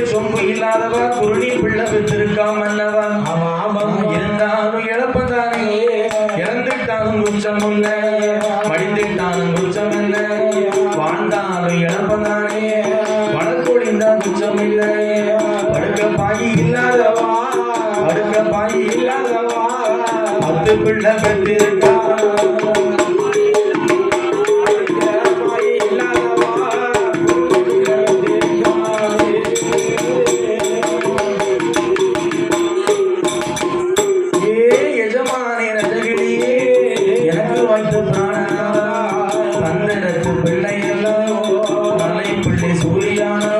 இல்லாதவா குருணி பிள்ளை ஆமா ஆமா இருந்தாலும் இழப்பதானே? இழந்துட்டாலும் குற்றம் என்ன? மடிந்துட்டாலும் குற்றம் என்ன? வாழ்ந்தாலும் இழப்பதானே? வழக்கொழிந்தா குற்றம் இல்லை. படுக்க பாயி இல்லாதவா? படுக்க பாயி இல்லாதவா? பத்து பிள்ளை பெற்றிருக்கா எனக்கு வைத்த பிராணனா தந்திரத்து மலை பிள்ளை சூரியானா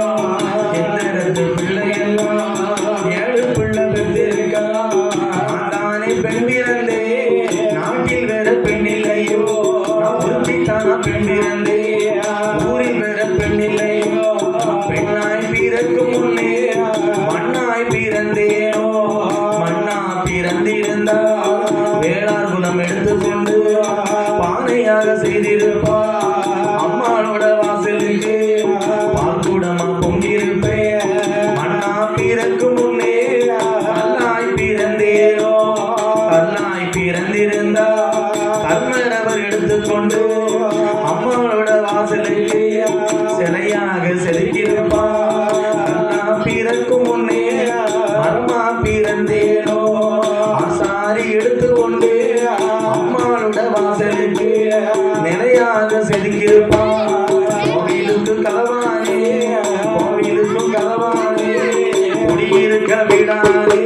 எந்திரத்து பிள்ளையெல்லாம் ஏழு பிள்ளை பெற்றிருக்கா தானே பெண் பிறந்தே நாட்டில் வேற பெண் இல்லையோ நான் ஒருத்தித்தானா பெண் பிறந்தே ஊரில் வேற பெண் இல்லையோ பெண்ணாய் பிறக்கும் முன் கர்மரவர் எடுத்துக்கொண்டு அம்மாவோட வாசலுக்கு சிலையாக செதுக்கியிருப்பா. கல்லா பிறக்கும் முன்னே மர்மா பிறந்தேனோ? ஆசாரி எடுத்துக்கொண்டு அம்மாவோட வாசலுக்கு நிலையாக செதுக்கியிருப்பா. கோவிலுக்கு கலவானே கோவிலுக்கும் கலவானே குடியிருக்க விடாதே.